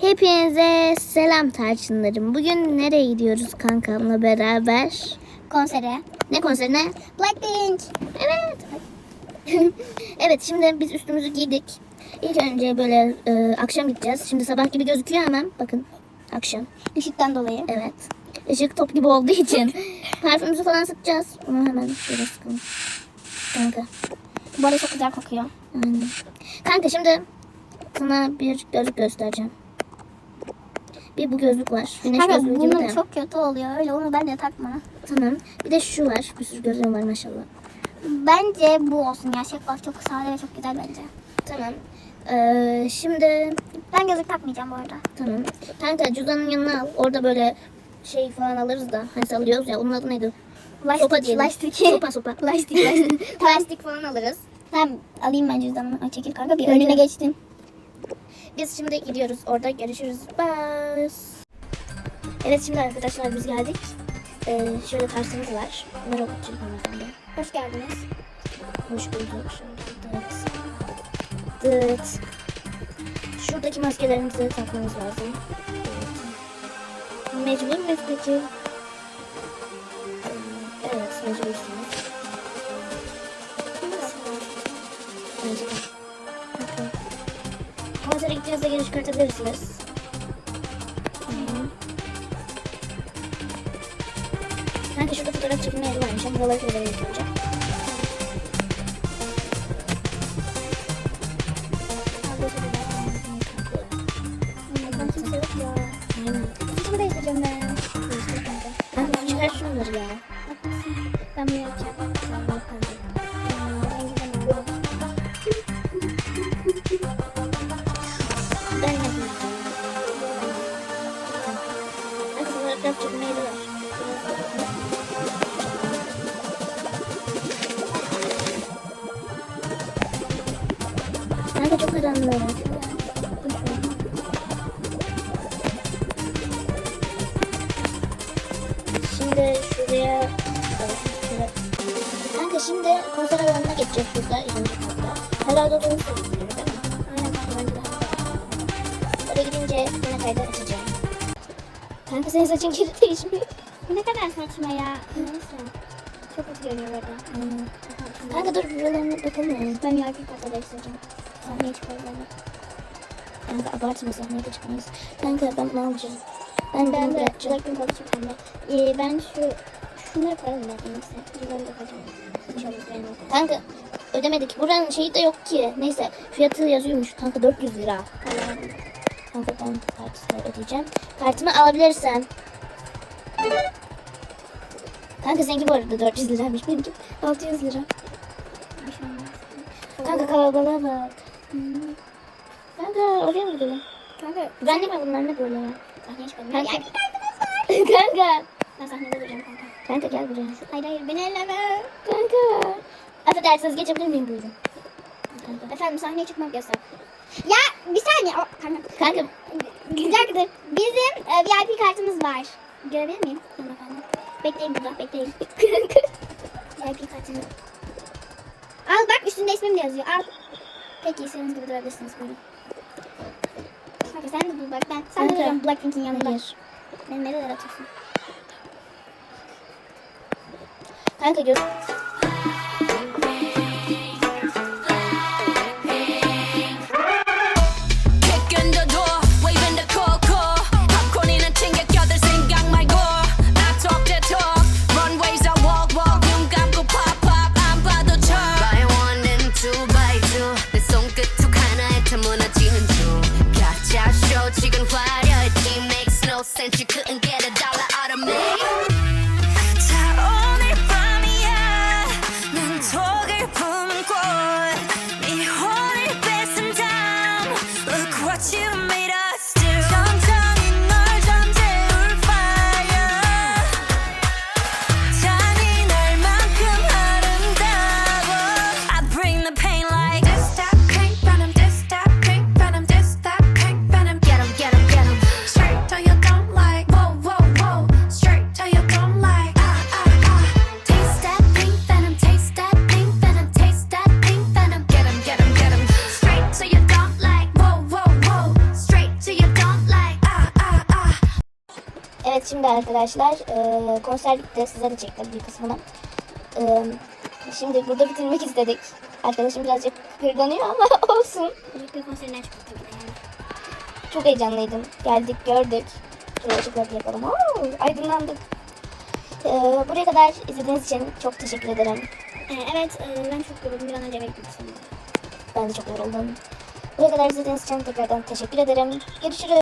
Hepinize selam tarçınlarım. Bugün nereye gidiyoruz kankamla beraber? Konsere. Ne konserine? Blackpink. Evet. evet şimdi biz üstümüzü giydik. İlk önce böyle e, akşam gideceğiz. Şimdi sabah gibi gözüküyor ama bakın akşam. Işıktan dolayı. Evet. Işık top gibi olduğu için parfümümüzü falan sıkacağız. Onu hemen şöyle sıkalım. Kanka. Bu arada çok güzel kokuyor. Aynen. Kanka şimdi sana bir gözlük göstereceğim. Bir bu gözlük var. Güneş Kanka gözlüğü gibi de. çok kötü oluyor. Öyle onu bence takma. Tamam. Bir de şu var. Bir sürü gözlüğüm var maşallah. Bence bu olsun ya. Şeffaf çok sade ve çok güzel bence. Tamam. Ee, şimdi Ben gözlük takmayacağım bu arada. tamam. Kanka cüzdanın yanına al. Orada böyle şey falan alırız da. Hani sallıyoruz ya. Onun adı neydi? sopa diyelim. Lastik. Sopa sopa. Lastik. Lastik. Plastik falan alırız. Tamam alayım ben cüzdanımı. Ay, çekil kanka bir önüne geçtin. Biz şimdi gidiyoruz. Orada görüşürüz. Bye. Evet şimdi arkadaşlar biz geldik. Ee, şöyle tarzımız var. Merhaba hanımefendi. Hoş geldiniz. Hoş bulduk. Dıt. Dıt. Şuradaki maskelerimizi takmamız lazım. Mecbur muyuz peki? Evet, mecbursunuz. De geri çıkartabilirsiniz. Kanka şurada fotoğraf çekilme yeri varmış ama buraları görelim ilk önce. Ben var. Kanka çok karanlık. Şimdi şuraya... Kanka şimdi konser alanına geçeceğiz burada. Herhalde doğru senin saçın geri değişmiyor. Ne kadar saçma ya. Neyse. Çok kötü görünüyor burada. Aynen. Kanka dur buralarına bakalım. Ben VIP katta değiştireceğim. Sahneye çıkarız yani. Kanka abartma sahneye de çıkmayız. Kanka ben bunu alacağım. Ben Ben bunu bırakacağım. Ben de. Ee, ben şu şunları koyalım ben en iyisi. İnşallah beğenir. Kanka ödemedik. Buranın şeyi de yok ki. Neyse fiyatı yazıyormuş. Kanka 400 lira. Kanka ben kartla ödeyeceğim. Kartımı alabilirsen. Kanka seninki bu arada 400 liraymış. Benimki 600 lira. Kanka kalabalığa bak. Kanka oraya mı gidelim? Kanka Güvenlik mi bunlar ne böyle ya? sahneye çıkalım. Kanka. Ya, Kanka. ben sahnede duracağım kanka. Kanka gel buraya. Hayır hayır beni elleme. Kanka. Affedersiniz geçebilir miyim buyurun? Kanka. Efendim sahneye çıkmak yasak. Ya bir saniye. O, kanka. Kanka. Güzel. Bizim e, VIP kartımız var. Görebilir miyim? Efendim. Bekleyin burada bekleyin. VIP kartını. Al bak üstünde ismim de yazıyor. Al. Peki istediğiniz gibi durabilirsiniz buyurun. Kanka sen de dur bak ben. Sen de duracağım Blackpink'in yanında. Hayır. Beni nerelere atıyorsun? Kanka gör. Sense. You couldn't get a dollar out of me. 자 오늘 밤이야 난 독을 품은 꽃네 혼을 뺏은 다음 Look what you Evet şimdi arkadaşlar e, konser bitti. Size de çektim bir kısmını. E, şimdi burada bitirmek istedik. Arkadaşım birazcık kırganıyor ama olsun. Çıktık tabii de yani. Çok heyecanlıydım. Geldik gördük. Şöyle ışıkları yakalım. Oo, aydınlandık. E, buraya kadar izlediğiniz için çok teşekkür ederim. Ee, evet e, ben çok yoruldum. Bir an önce istiyorum. Ben de çok yoruldum. Buraya kadar izlediğiniz için tekrardan teşekkür ederim. Görüşürüz.